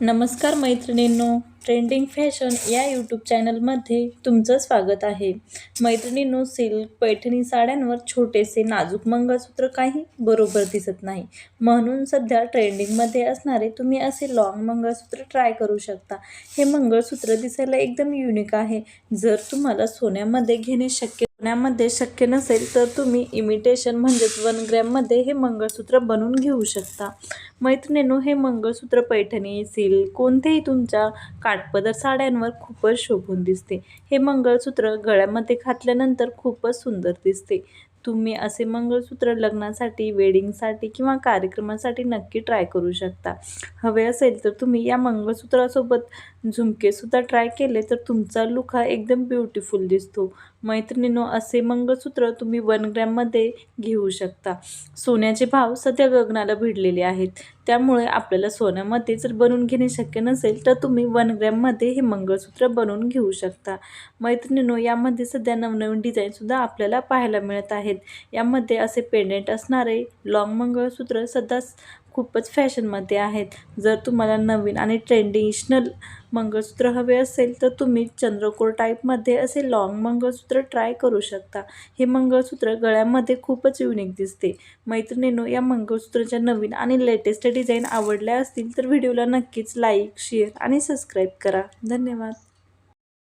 नमस्कार मैत्रिणींनो trending fashion या यूट्यूब चॅनलमध्ये तुमचं स्वागत आहे. मैत्रिणींनो सिल्क पैठणी साड्यांवर छोटेसे नाजूक मंगळसूत्र काही बरोबर दिसत नाही. म्हणून सध्या ट्रेंडिंगमध्ये असणारे तुम्ही असे लॉंग मंगळसूत्र ट्राय करू शकता. हे मंगळसूत्र दिसायला एकदम युनिक आहे. जर तुम्हाला सोन्यामध्ये घेणे शक्य मध्ये शक्य नसेल तर तुम्ही इमिटेशन म्हणजेच वन ग्रॅममध्ये हे मंगळसूत्र बनवून घेऊ शकता. मैत्रिणींनो हे मंगळसूत्र पैठणी सिल्क कोणतेही तुमच्या काठपदर साड्यांवर खूपच शोभून दिसते. हे मंगळसूत्र गळ्यामध्ये घातल्यानंतर खूपच सुंदर दिसते. तुम्ही असे मंगळसूत्र लग्नासाठी वेडिंगसाठी किंवा कार्यक्रमासाठी नक्की ट्राय करू शकता. हवे असेल तर तुम्ही या मंगळसूत्रासोबत झुमकेसुद्धा ट्राय केले तर तुमचा लुक हा एकदम ब्युटिफुल दिसतो. मैत्रिणीनो असे मंगळसूत्र तुम्ही वन ग्रॅममध्ये घेऊ शकता. सोन्याचे भाव सध्या गगनाला भिडलेले आहेत. त्यामुळे आपल्याला सोन्यामध्ये जर बनवून घेणे शक्य नसेल तर तुम्ही वन ग्रॅममध्ये हे मंगळसूत्र बनवून घेऊ शकता. मैत्रिणीनो यामध्ये सध्या नवनवीन डिझाईनसुद्धा आपल्याला पाहायला मिळत आहेत. यामध्ये असे पेंडेंट असणारे लॉंग मंगळसूत्र सध्या खूपच फॅशनमध्ये आहेत. जर तुम्हाला नवीन आणि ट्रेंडिशनल मंगळसूत्र हवे असेल तर तुम्ही चंद्रकोर टाईपमध्ये असे लॉंग मंगळसूत्र ट्राय करू शकता. हे मंगळसूत्र गळ्यामध्ये खूपच युनिक दिसते. मैत्रिणींनो या मंगळसूत्राच्या नवीन आणि लेटेस्ट डिझाईन आवडल्या असतील तर व्हिडिओला नक्कीच लाईक शेअर आणि सबस्क्राईब करा. धन्यवाद.